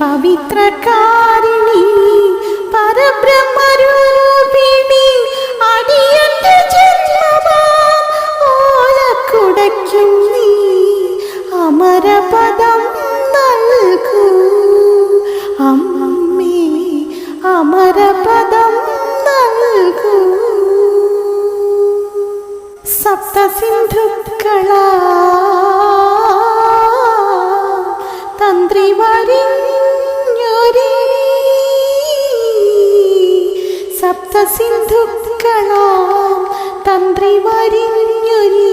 പവിത്രകാരിണി പരബ്രഹ്മരൂപിണി അടിയന്റെ ജന്മമാം ഓലക്കുടയ്ക്കും നീ അമരപദം നൽകൂ. അമ്മേ അമരപദം നൽകൂ. സപ്തസിന്ധുക്കളാ സപ്തസിന്ധുക്കളാ തന്ത്രി വരിഞ്ഞൊരി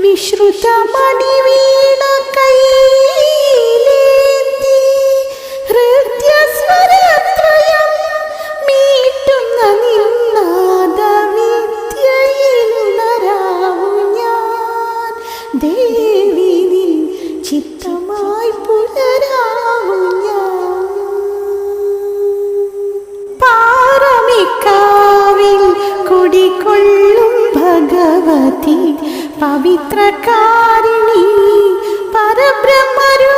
വിശ്രുത മണിവീണ നിൻ ചിത്തമായി പാറമിക്കാവിൽ കുടികൊള്ളും ഭഗവതി. പവിത്രകാരിണി പരബ്രഹ്മരൂപിണി.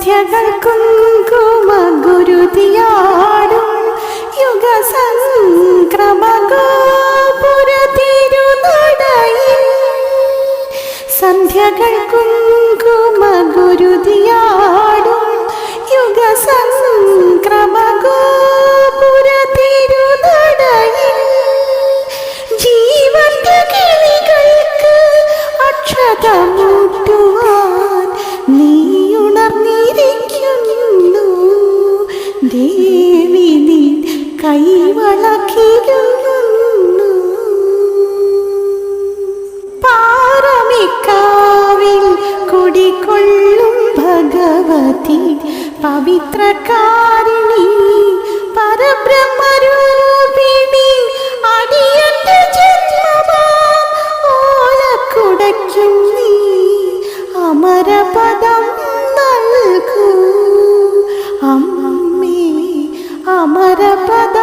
സന്ധ്യകൾ കുങ്കുമ ഗുരുതിയാടും. യുഗസംക്രമഗോപുരതിരുനടയിൽ ഭഗവതി പവിത്രകാരിണി പരബ്രഹ്മരൂപിണി അടിയന്റെ ജന്മമാം നീ അമരപദം നൽകൂ. അമ്മേ അമരപദം